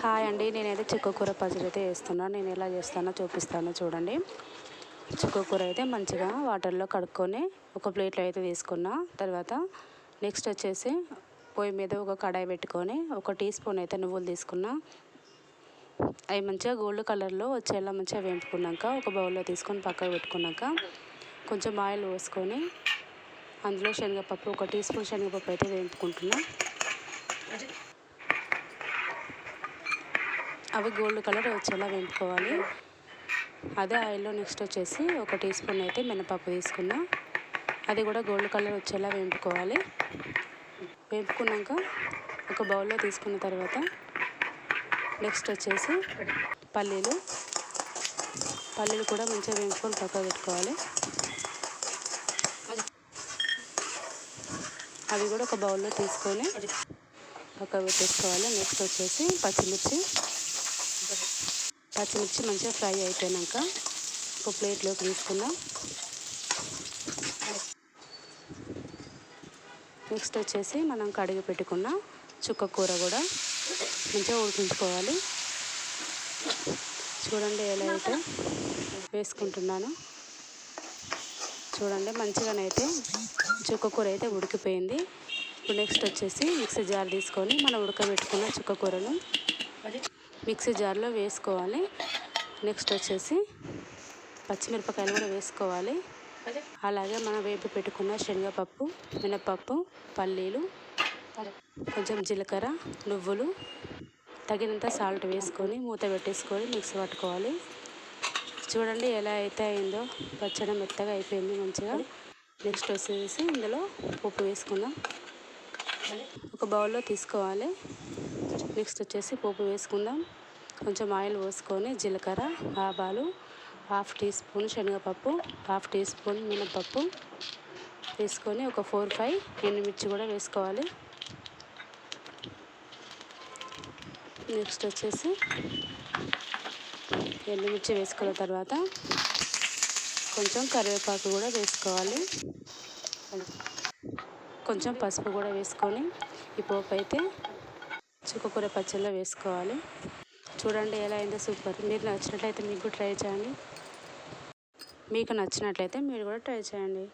Hi అండి నేనైతే చుక్కకూర పచ్చడి అయితే వేస్తున్నాను నేను ఎలా చేస్తానో చూపిస్తాను చూడండి. చుక్కకూర అయితే మంచిగా వాటర్లో కడుక్కొని ఒక ప్లేట్లో అయితే తీసుకున్న. తర్వాత నెక్స్ట్ వచ్చేసి పొయ్యి మీద ఒక కడాయి పెట్టుకొని ఒక టీ స్పూన్ అయితే నువ్వులు తీసుకున్న. అవి మంచిగా గోల్డ్ కలర్లో వచ్చేలా మంచిగా వేపుకున్నాక ఒక బౌల్లో తీసుకొని పక్కకు పెట్టుకున్నాక కొంచెం ఆయిల్ పోసుకొని అందులో శనగపప్పు ఒక టీ స్పూన్ శనగపప్పు అయితే వేపుకుంటున్నాను అవి గోల్డ్ కలర్ వచ్చేలా వేపుకోవాలి అదే ఆయిల్లో నెక్స్ట్ వచ్చేసి ఒక టీ స్పూన్ అయితే మినపప్పు తీసుకున్నా. అది కూడా గోల్డ్ కలర్ వచ్చేలా వేపుకోవాలి వేపుకున్నాక ఒక బౌల్లో తీసుకున్న తర్వాత నెక్స్ట్ వచ్చేసి పల్లీలు. పల్లీలు కూడా మంచిగా వేపుకొని పక్క పెట్టుకోవాలి. అవి కూడా ఒక బౌల్లో తీసుకొని పక్క పెట్టేసుకోవాలి. నెక్స్ట్ వచ్చేసి పచ్చిమిర్చి. పచ్చిమిర్చి మంచిగా ఫ్రై అయిపోయాక ఒక ప్లేట్లోకి తీసుకుందాం నెక్స్ట్ వచ్చేసి మనం కడిగి పెట్టుకున్న చుక్క కూర కూడా మంచిగా ఉడికించుకోవాలి. చూడండి ఎలా అయితే వేసుకుంటున్నాను. చూడండి మంచిగానైతే చుక్క కూర అయితే ఉడికిపోయింది. ఇప్పుడు నెక్స్ట్ వచ్చేసి మిక్సీ జార్ తీసుకొని మనం ఉడకబెట్టుకున్న చుక్క కూరను మిక్సీ జార్లో వేసుకోవాలి. నెక్స్ట్ వచ్చేసి పచ్చిమిరపకాయలు కూడా వేసుకోవాలి. అలాగే మనం వేపి పెట్టుకున్న శనగపప్పు మినపప్పు పల్లీలు కొంచెం జీలకర్ర నువ్వులు తగినంత సాల్ట్ వేసుకొని మూత పెట్టేసుకొని మిక్సీ పట్టుకోవాలి. చూడండి ఎలా అయితే అయిందో. పచ్చడి మెత్తగా అయిపోయింది మంచిగా. నెక్స్ట్ వచ్చేసి ఇందులో ఉప్పు వేసుకుందాం. ఒక బౌల్లో తీసుకోవాలి. నెక్స్ట్ వచ్చేసి పోపు వేసుకుందాం. కొంచెం ఆయిల్ పోసుకొని జీలకర్ర ఆవాలు హాఫ్ టీ స్పూన్ శనగపప్పు హాఫ్ టీ స్పూన్ మినపప్పు వేసుకొని ఒక ఫోర్ ఫైవ్ ఎండుమిర్చి కూడా వేసుకోవాలి. నెక్స్ట్ వచ్చేసి ఎండుమిర్చి వేసుకున్న తర్వాత కొంచెం కరివేపాకు కూడా వేసుకోవాలి. కొంచెం పసుపు కూడా వేసుకొని ఈ పోపు అయితే చుక్కకూర పచ్చళ్ళలో వేసుకోవాలి. చూడండి ఎలా అయిందో సూపర్. మీరు నచ్చినట్లయితే మీకు ట్రై చేయండి. మీకు నచ్చినట్లయితే మీరు కూడా ట్రై చేయండి.